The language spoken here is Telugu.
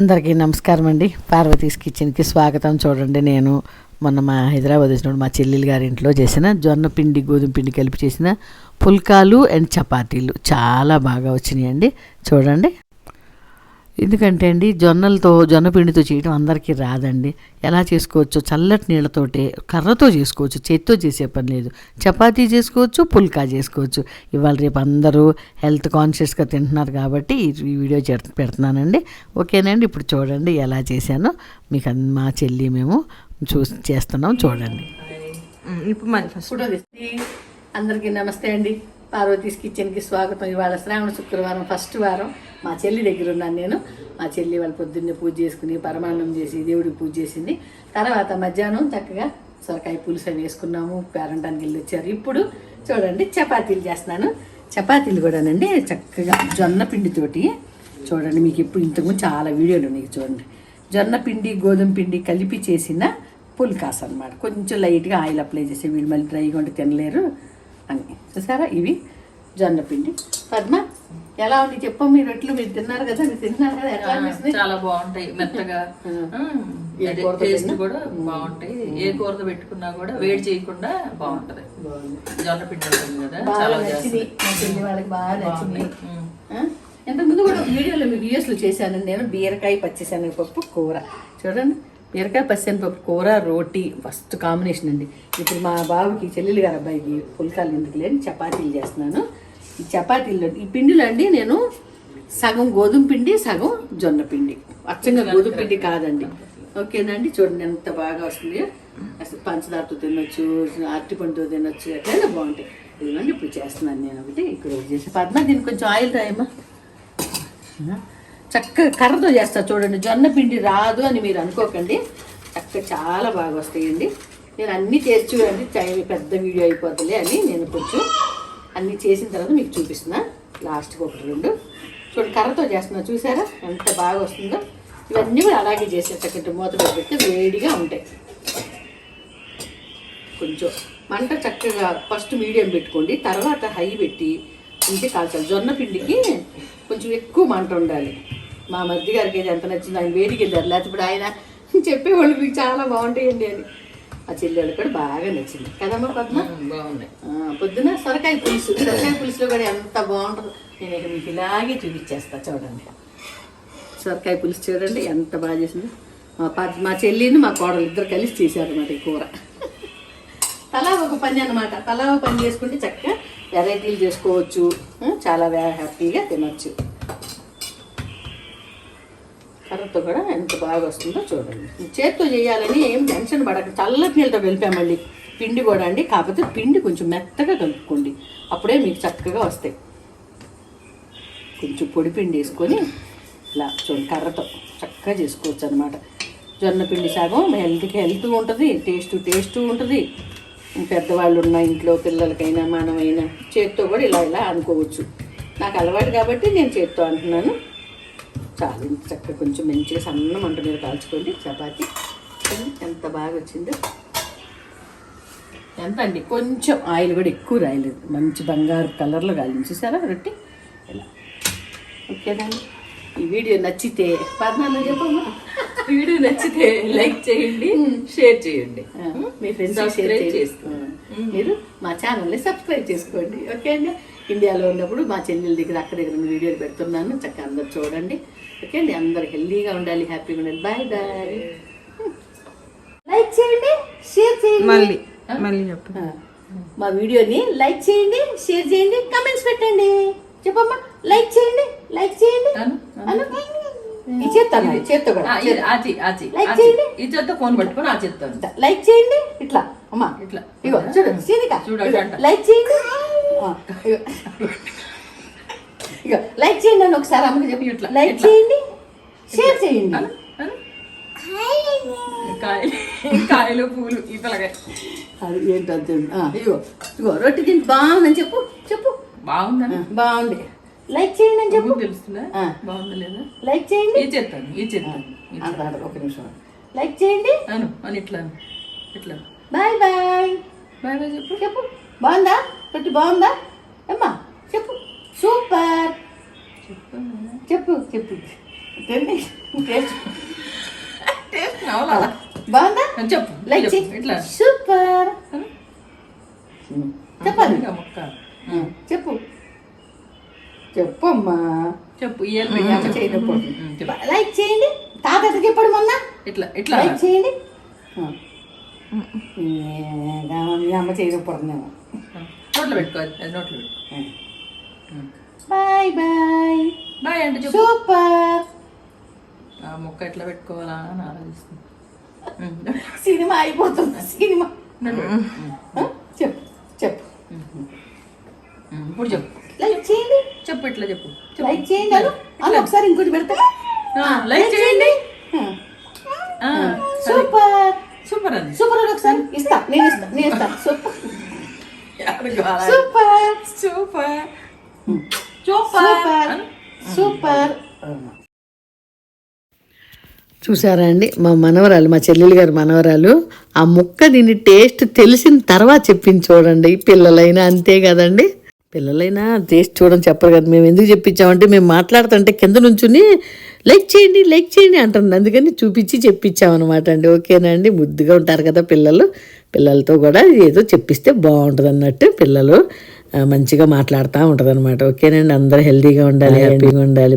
అందరికీ నమస్కారం అండి. పార్వతీస్ కిచెన్కి స్వాగతం. చూడండి నేను మొన్న మా హైదరాబాద్ వచ్చినప్పుడు మా చెల్లెలు గారి ఇంట్లో చేసిన జొన్న పిండి గోధుమ పిండి కలిపి చేసిన పుల్కాలు అండ్ చపాతీలు. చాలా బాగా వచ్చినాయండి. చూడండి. ఎందుకంటే అండి జొన్నలతో జొన్న పిండితో చేయడం అందరికీ రాదండి. ఎలా చేసుకోవచ్చు చల్లటి నీళ్ళతోటే కర్రతో చేసుకోవచ్చు చేత్తో చేసే పని లేదు. చపాతీ చేసుకోవచ్చు పుల్కా చేసుకోవచ్చు. ఇవాళ రేపు అందరూ హెల్త్ కాన్షియస్గా తింటున్నారు కాబట్టి ఈ వీడియో పెడుతున్నానండి. ఓకేనండి ఇప్పుడు చూడండి ఎలా చేశానో. మీకు మా చెల్లి మేము చూసి చేస్తున్నాం చూడండి. ఇప్పుడు అందరికీ నమస్తే అండి. పార్వతీస్ కిచెన్కి స్వాగతం. ఇవాళ శ్రావణ శుక్రవారం ఫస్ట్ వారం. మా చెల్లి దగ్గర ఉన్నాను నేను. మా చెల్లి వాళ్ళ పొద్దున్నే పూజ చేసుకుని పరమాన్నం చేసి దేవుడికి పూజ చేసింది. తర్వాత మధ్యాహ్నం చక్కగా సొరకాయ పులుసు అవి వేసుకున్నాము. పేరంటానికి వెళ్ళి వచ్చారు. ఇప్పుడు చూడండి చపాతీలు చేస్తున్నాను. చపాతీలు కూడానండి చక్కగా జొన్న పిండితోటి. చూడండి మీకు ఇప్పుడు ఇంతకుముందు చాలా వీడియోలు ఉన్నాయి చూడండి. జొన్న పిండి గోధుమ పిండి కలిపి చేసిన పుల్కాస్ అన్నమాట. కొంచెం లైట్గా ఆయిల్ అప్లై చేసి వీళ్ళు మళ్ళీ డ్రైగా ఉండి తినలేరు. అని చూసారా? ఇవి జొన్న పిండి. పద్మ ఎలా ఉంది? చెప్పు మీరు ఎట్లు మీరు తిన్నారు కదా మీరు తిన్నారు కదా అనిపిస్తుంది? చాలా బాగుంటాయి మెత్తగా. టేస్ట్? కూడా బాగుంటాయి. ఏ కూరతో పెట్టుకున్నా కూడా వేడి చేయకుండా బాగుంటది. జొన్న పిండి ఉంటుంది కదా చాలా నచ్చింది. వాళ్ళకి బాగా నచ్చింది? ఇంతకుముందు కూడా వీడియోలో మీ వీడియోస్లో చేశాను. నేను బీరకాయ పచ్చిశనగపప్పు కూర. చూడండి. బీరకాయ పచ్చిశనగపప్పు కూర రోటీ ఫస్ట్ కాంబినేషన్ అండి. ఇప్పుడు మా బాబుకి చెల్లెలు గారు అబ్బాయికి పుల్కాలు ఎందుకు లేని చపాతీలు చేస్తున్నాను. ఈ చపాతీలు ఈ పిండిలో అండి నేను సగం గోధుమ పిండి సగం జొన్న పిండి. అచ్చంగా గోధుమ పిండి కాదండి. ఓకేనండి చూడండి ఎంత బాగా వస్తుంది. అసలు పంచదారతో తినొచ్చు అరటిపండుతో తినొచ్చు ఎట్లయినా బాగుంటాయి. ఇదిగోండి ఇప్పుడు చేస్తున్నాను నేను ఒకటి. ఇక్కడ చేసి పద్మ దీనికి కొంచెం ఆయిల్ రాయమ్మా. చక్కగా కర్రతో చేస్తా చూడండి. జొన్న పిండి రాదు అని మీరు అనుకోకండి. చక్కగా చాలా బాగా వస్తాయండి. నేను అన్నీ చేసి చూడండి. టైం పెద్ద వీడియో అయిపోతుంది అని నేను కొంచెం అన్నీ చేసిన తర్వాత మీకు చూపిస్తున్నా. లాస్ట్కి ఒకటి రెండు. చూడండి కర్రతో చేస్తున్నా. చూసారా? ఎంత బాగా వస్తుందో. ఇవన్నీ కూడా అలాగే చేసే చక్కటి మూత పెట్టి వేడిగా ఉంటాయి. కొంచెం మంట చక్కగా ఫస్ట్ మీడియం పెట్టుకోండి. తర్వాత హై పెట్టి ఉంచి కాల్చాలి జొన్న పిండికి కొంచెం ఎక్కువ మంట ఉండాలి. మా మధ్య గారికి ఎంత నచ్చింది ఆయన వేడికి వెళ్ళారు లేకపోతే ఇప్పుడు ఆయన చెప్పేవాళ్ళు మీకు చాలా బాగుంటాయండి అని. ఆ చెల్లెళ్ళు కూడా బాగా నచ్చింది. కదమ్మా పద్మ? బాగున్నాయి. పొద్దున సొరకాయ పులుసు. సొరకాయ పులుసులో కూడా ఎంత బాగుంటుందో. నేను ఇక మీకు ఇలాగే చూపించేస్తా చూడండి. సొరకాయ పులుసు చూడండి ఎంత బాగా చేసింది. మా పద్ మా చెల్లిని మా కోడలు ఇద్దరు కలిసి చేశారు అన్నమాట ఈ కూర. తలా ఒక పని అన్నమాట. తలా ఒక పని చేసుకుంటే చక్కగా వెరైటీలు చేసుకోవచ్చు. చాలా హ్యాపీగా తినొచ్చు. కర్రతో కూడా ఎంత బాగా వస్తుందో చూడండి. చేత్తో చేయాలని ఏం టెన్షన్ పడక చల్లటి నీళ్ళతో కలిపాం మళ్ళీ. పిండి కూడా అండి. కాకపోతే పిండి కొంచెం మెత్తగా కలుపుకోండి. అప్పుడే మీకు చక్కగా వస్తాయి. కొంచెం పొడి పిండి వేసుకొని ఇలా చూడండి కర్రతో చక్కగా చేసుకోవచ్చు అనమాట జొన్న పిండి సాగం హెల్త్కి హెల్త్ ఉంటుంది టేస్ట్ టేస్ట్ ఉంటుంది. పెద్దవాళ్ళు ఉన్న ఇంట్లో పిల్లలకైనా మనమైనా చేత్తో కూడా ఇలా ఇలా అనుకోవచ్చు. నాకు అలవాటు కాబట్టి నేను చేత్తో అంటున్నాను. చాలు. చక్కగా కొంచెం మంచిగా సన్న మంట మీద కాల్చుకోండి. చపాతి ఎంత బాగా వచ్చిందో. ఎంత అండి? కొంచెం ఆయిల్ కూడా ఎక్కువ రాయలేదు. మంచి బంగారు కలర్లో కాలింది. చూసారా రొట్టి? ఇలా ఓకేనండి ఈ వీడియో నచ్చితే పద్నాలుగు చెప్పమ్మా. వీడియో నచ్చితే లైక్ చేయండి షేర్ చేయండి. మీ ఫ్రెండ్స్ షేర్ చేసుకోండి. మీరు మా ఛానల్ని సబ్స్క్రైబ్ చేసుకోండి. ఓకే అండి? ఇండియాలో ఉన్నప్పుడు మా చెల్లెల దగ్గర అక్క దగ్గర వీడియోలు పెడుతున్నాను. చక్కగా అందరు చూడండి. ఓకే అండి? అందరు హెల్దీగా ఉండాలి హ్యాపీగా ఉండాలి. బాయ్ బాయ్ లైక్ చేయండి షేర్ చేయండి. మళ్ళీ. మళ్ళీ మా వీడియోని లైక్ చేయండి షేర్ చేయండి కమెంట్స్ పెట్టండి. చెప్పమ్మా. లైక్ చేయండి లైక్ చేయండి. అను, ఈ చేత్తాను ఈ చేత్తో కూడా. ఇది ఆచి. చేయండి. ఈ చేత్తో ఫోన్ పట్టుకొని ఆ చెప్తాను లైక్ చేయండి. ఇట్లా. అమ్మా. ఇట్లా. ఇగో చూడు సీనిక. లైక్ చేయండి. ఇగో. లైక్ చేయండి అని ఒకసారి అమ్మకి చెప్పి. ఇట్లా, లైక్. చేయండి. షేర్ చేయండి. కాయలు పూలు పిల్లగా అది ఏంటంటే ఇగో ఇగో రొట్టె తింటే బాగుందని చెప్పు చెప్పు. బాగుందా? ఆ, బాగుంది. లైక్ చేయండి అని చెప్పు. లైక్ చేయండి. అంత, ఒక నిమిషం. లైక్ చేయండి. అను అని ఇట్లా. ఇట్లా. బాయ్ బాయ్ బాయ్ బాయ్ చెప్పు. చెప్పు. బాగుందా? రొట్టె బాగుందా? అమ్మా చెప్పు. సూపర్ చెప్పు చెప్పు చెప్పు. బాగుందా? చెప్పు లైక్. ఇట్లా. సూపర్ చెప్పాలి. చెప్పు. చెప్పమ్మా. చెప్పు అమ్మ చేయనప్పుడు చెప్పు. లైక్ చేయండి. తాత ఎట్లా చెప్పాడు మొన్న? ఇట్లా ఇట్లా. లైక్ చేయండి. అమ్మ చేయకపోతున్నాము నోట్లో పెట్టుకో అది అది నోట్లో పెట్టుకో. బాయ్ బాయ్ బాయ్ అంటే సూపర్ ఆ ముక్క ఎట్లా పెట్టుకోవాలా అని ఆలోచిస్తుంది సినిమా అయిపోతుంది సినిమా. నోట్లో? చెప్పు చెప్పు. ఇప్పుడు చెప్పు. చెప్పు ఇట్లా చెప్పు. లైక్ చేయండి అను. ఒకసారి ఇంకోటి పెడతా. ఆ, లైక్ చేయండి. సూపర్. సూపర్ అండి సూపర్ అని ఒకసారి ఇస్తా. నేను ఇస్తా నేను ఇస్తా. Super. Super. Super. Super. Super. Super. చూసారా అండి? మా మనవరాలు మా చెల్లెలు గారి మనవరాలు ఆ ముక్క దీని టేస్ట్ తెలిసిన తర్వాత చెప్పింది చూడండి. పిల్లలైనా అంతే కదండి? పిల్లలైనా టేస్ట్ చూడని చెప్పరు కదా మేము ఎందుకు చెప్పించామంటే మేము మాట్లాడుతుంటే కింద నుంచుని లైక్ చేయండి లైక్ చేయండి అంటుంది. అందుకని చూపించి చెప్పించామన్నమాట అండి. ఓకేనా అండి? ముద్దుగా ఉంటారు కదా పిల్లలు. పిల్లలతో కూడా ఏదో చెప్పిస్తే బాగుంటుంది అన్నట్టు పిల్లలు మంచిగా మాట్లాడుతూ ఉంటుంది అనమాట ఓకేనండి అందరూ హెల్తీగా ఉండాలి హ్యాపీగా ఉండాలి.